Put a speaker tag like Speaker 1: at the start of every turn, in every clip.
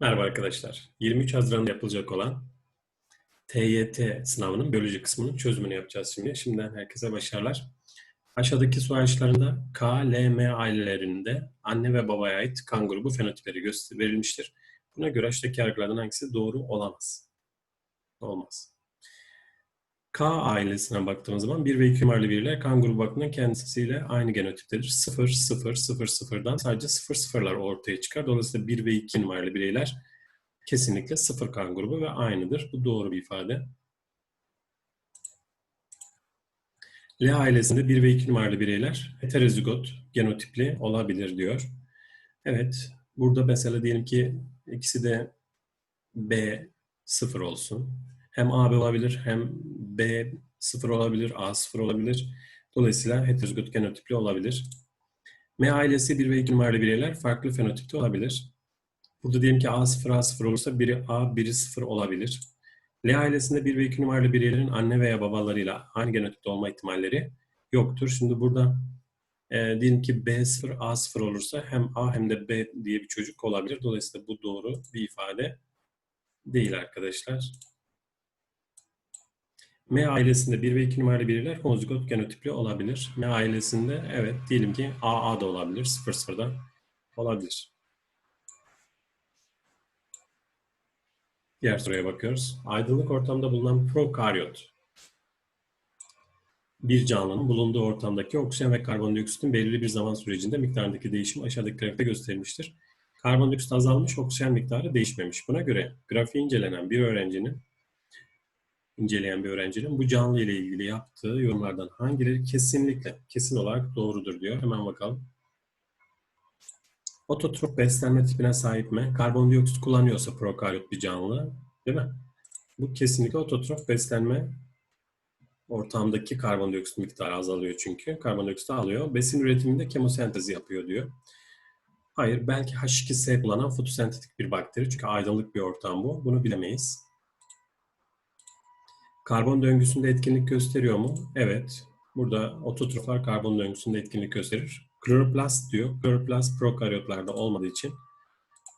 Speaker 1: Merhaba arkadaşlar. 23 Haziran'da yapılacak olan TYT sınavının biyoloji kısmının çözümünü yapacağız şimdi. Şimdiden herkese başarılar. Aşağıdaki soru işaretilerinde K, L, M ailelerinde anne ve babaya ait kan grubu fenotipleri verilmiştir. Buna göre aşağıdaki yargılardan hangisi doğru olamaz? Olmaz. K ailesine baktığımız zaman 1 ve 2 numaralı bireyler kan grubu bakımından kendisiyle aynı genotiptedir. 0, 0, 0, 0'dan sadece 0, 0'lar ortaya çıkar. Dolayısıyla 1 ve 2 numaralı bireyler kesinlikle 0 kan grubu ve aynıdır. Bu doğru bir ifade. L ailesinde 1 ve 2 numaralı bireyler heterozigot genotipli olabilir diyor. Evet, burada mesela diyelim ki ikisi de B 0 olsun. Hem AB olabilir hem B 0 olabilir, A 0 olabilir. Dolayısıyla heterozigot genotipli olabilir. M ailesi 1 ve 2 numaralı bireyler farklı fenotipte olabilir. Burada diyelim ki A0, A0 olursa biri A, biri 0 olabilir. L ailesinde 1 ve 2 numaralı bireylerin anne veya babalarıyla aynı genotipte olma ihtimalleri yoktur. Şimdi burada e, diyelim ki B0, A0 olursa hem A hem de B diye bir çocuk olabilir. Dolayısıyla bu doğru bir ifade değil arkadaşlar. M ailesinde 1 ve 2 numaralı bireyler homozigot genotipli olabilir. M ailesinde evet diyelim ki AA da olabilir. 0 0 da olabilir. Diğer soruya bakıyoruz. Aydınlık ortamda bulunan prokaryot bir canlının bulunduğu ortamdaki oksijen ve karbondioksitin belirli bir zaman sürecinde miktarındaki değişim aşağıdaki grafikte gösterilmiştir. Karbondioksit azalmış, oksijen miktarı değişmemiş. Buna göre grafiği incelenen bir öğrencinin inceleyen bir öğrencinin bu canlı ile ilgili yaptığı yorumlardan hangileri kesinlikle, kesin olarak doğrudur diyor. Hemen bakalım. Ototrop beslenme tipine sahip mi? Karbondioksit kullanıyorsa prokaryot bir canlı, değil mi? Bu kesinlikle ototrop beslenme ortamdaki karbondioksit miktarı azalıyor çünkü. Karbondioksit alıyor. Besin üretiminde kemosentezi yapıyor diyor. Hayır, belki H2S kullanan fotosentetik bir bakteri. Çünkü aydınlık bir ortam bu. Bunu bilemeyiz. Karbon döngüsünde etkinlik gösteriyor mu? Evet. Burada ototroflar karbon döngüsünde etkinlik gösterir. Kloroplast diyor. Kloroplast prokaryotlarda olmadığı için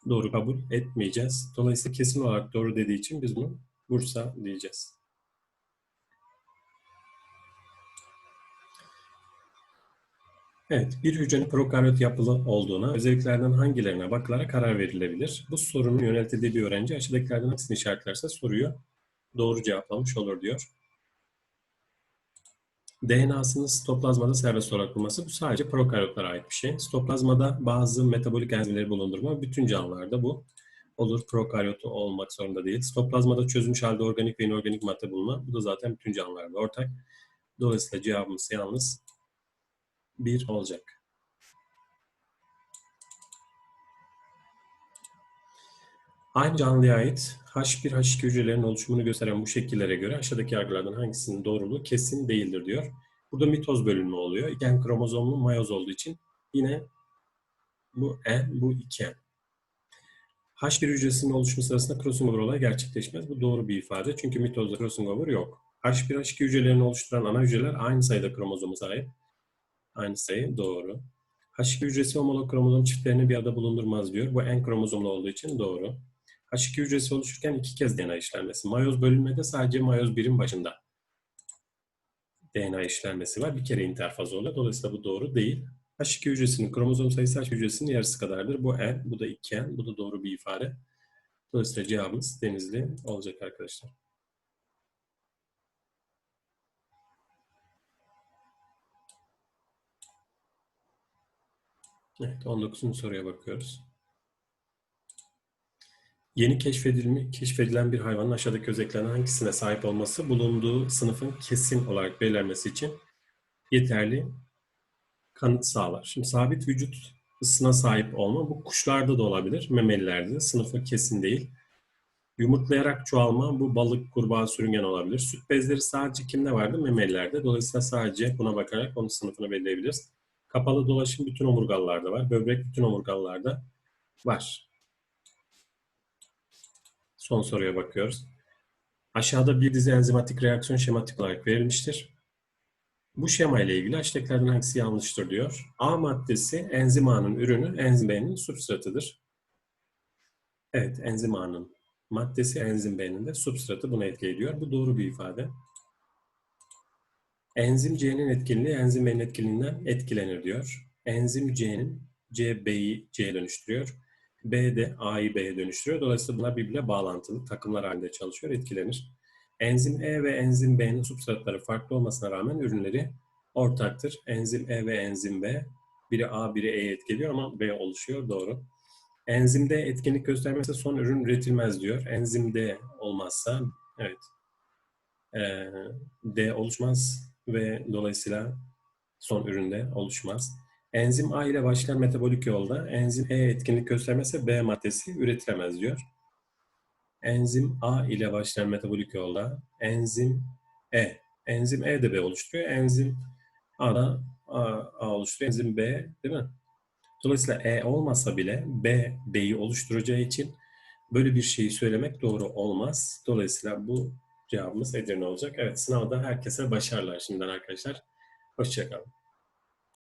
Speaker 1: doğru kabul etmeyeceğiz. Dolayısıyla kesin olarak doğru dediği için biz bunu Bursa diyeceğiz. Evet, bir hücrenin prokaryot yapılı olduğuna özelliklerden hangilerine bakılarak karar verilebilir? Bu sorunun yöneltildiği bir öğrenci aşağıdakilerden hangisini işaretlerse soruyu doğru cevaplamış olur diyor. DNA'sının sitoplazmada serbest olarak bulunması bu sadece prokaryotlara ait bir şey. Sitoplazmada bazı metabolik enzimleri bulundurma bütün canlılarda bu olur. Prokaryotu olmak zorunda değil. Sitoplazmada çözülmüş halde organik ve inorganik madde bulunma bu da zaten bütün canlılarda ortak. Dolayısıyla cevabımız yalnız bir olacak. Aynı canlıya ait H1, H2 hücrelerin oluşumunu gösteren bu şekillere göre aşağıdaki yargılardan hangisinin doğruluğu kesin değildir diyor. Burada mitoz bölünme oluyor. Gen kromozomlu mayoz olduğu için yine bu N, bu 2N. H1 hücresinin oluşumu sırasında crossover olayı gerçekleşmez. Bu doğru bir ifade. Çünkü mitozda crossover yok. H1, H2 hücrelerini oluşturan ana hücreler aynı sayıda kromozomu sahip. Aynı sayı doğru. H2 hücresi homolog kromozom çiftlerini bir arada bulundurmaz diyor. Bu N kromozomlu olduğu için doğru. H2 hücresi oluşurken iki kez DNA işlenmesi. Mayoz bölünmede sadece mayoz birin başında DNA işlenmesi var. Bir kere interfaz oluyor. Dolayısıyla bu doğru değil. H2 hücresinin kromozom sayısı H hücresinin yarısı kadardır. Bu N, bu da 2N. Bu da doğru bir ifade. Dolayısıyla cevabımız denizli olacak arkadaşlar. Evet, 19. soruya bakıyoruz. Yeni keşfedilmi, keşfedilen bir hayvanın aşağıdaki özelliklerden hangisine sahip olması bulunduğu sınıfın kesin olarak belirlenmesi için yeterli kanıt sağlar. Şimdi sabit vücut ısısına sahip olma bu kuşlarda da olabilir, memelilerde de sınıfı kesin değil. Yumurtlayarak çoğalma bu balık, kurbağa, sürüngen olabilir. Süt bezleri sadece kimde vardı? Memelilerde. Dolayısıyla sadece buna bakarak onun sınıfını belirleyebiliriz. Kapalı dolaşım bütün omurgalılarda var. Böbrek bütün omurgalılarda var. Son soruya bakıyoruz. Aşağıda bir dizi enzimatik reaksiyon şematik olarak verilmiştir. Bu şema ile ilgili aşağıdakilerden hangisi yanlıştır diyor. A maddesi enzim A'nın ürünü, enzim B'nin substratıdır. Evet, enzim A'nın maddesi enzim B'nin de substratı bunu etki ediyor. Bu doğru bir ifade. Enzim C'nin etkinliği enzim B'nin etkinliğinden etkilenir diyor. Enzim C'nin C B'yi C'ye dönüştürüyor. B de A'yı B'ye dönüştürüyor. Dolayısıyla bunlar birbirle bağlantılı takımlar halinde çalışıyor, etkilenir. Enzim E ve enzim B'nin substratları farklı olmasına rağmen ürünleri ortaktır. Enzim E ve enzim B biri A biri E'ye etkiliyor ama B oluşuyor. Doğru. Enzimde etkinlik göstermezse son ürün üretilmez diyor. Enzimde olmazsa evet eee, D oluşmaz ve dolayısıyla son üründe oluşmaz. Enzim A ile başlayan metabolik yolda enzim E etkinlik göstermezse B maddesi üretilemez diyor. Enzim A ile başlayan metabolik yolda enzim E. Enzim E de B oluşturuyor. Enzim A da A, A oluşturuyor. Enzim B değil mi? Dolayısıyla E olmasa bile B, B'yi oluşturacağı için böyle bir şeyi söylemek doğru olmaz. Dolayısıyla bu cevabımız Edirne olacak. Evet sınavda herkese başarılar şimdiden arkadaşlar. Hoşçakalın.